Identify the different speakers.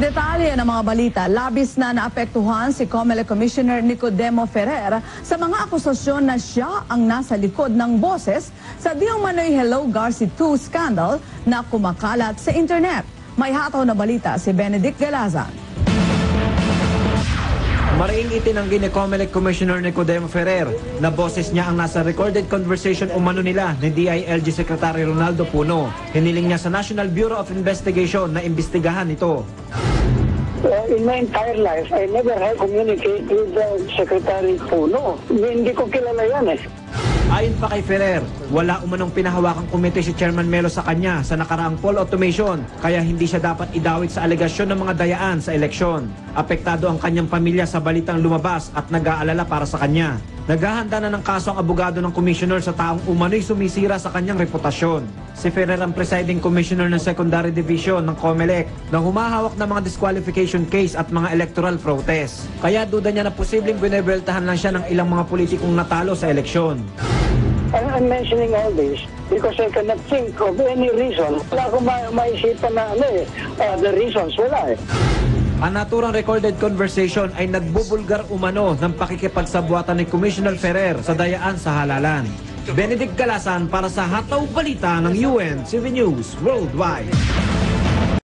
Speaker 1: Yan ang mga balita. Labis na naapektuhan si COMELEC Commissioner Nicodemo Ferrer sa mga akusasyon na siya ang nasa likod ng boses sa di umano'y Hello Garci 2 scandal na kumakalat sa internet. May hataw na balita si Benedict Galazan.
Speaker 2: Mariing itinanggi ni COMELEC Commissioner Nicodemo Ferrer na boses niya ang nasa recorded conversation umano nila ni DILG Secretary Ronaldo Puno. Hiniling niya sa National Bureau of Investigation na imbestigahan ito.
Speaker 3: Uh, in my entire life, I never have communicated with the Secretary Puno. Hindi ko kilala yan eh.
Speaker 2: Ayon pa kay Ferrer, wala umanong pinahawakang komite si Chairman Melo sa kanya sa nakaraang poll automation kaya hindi siya dapat idawit sa alegasyon ng mga dayaan sa eleksyon. Apektado ang kanyang pamilya sa balitang lumabas at nag-aalala para sa kanya. Naghahanda na ng kaso ang abogado ng commissioner sa taong umano'y sumisira sa kanyang reputasyon. Si Ferrer ang presiding commissioner ng Secondary Division ng COMELEC na humahawak ng mga disqualification case at mga electoral protest. Kaya duda niya na posibleng binebeltahan lang siya ng ilang mga politikong natalo sa eleksyon.
Speaker 3: I'm, mentioning all this because I cannot think of any reason. Wala akong ma- maisipan na ano eh, uh, the reasons. Wala eh.
Speaker 2: Ang naturang recorded conversation ay nagbubulgar umano ng pakikipagsabuatan ni Commissioner Ferrer sa dayaan sa halalan. Benedict Galasan para sa Hataw Balita ng UN 7 News Worldwide.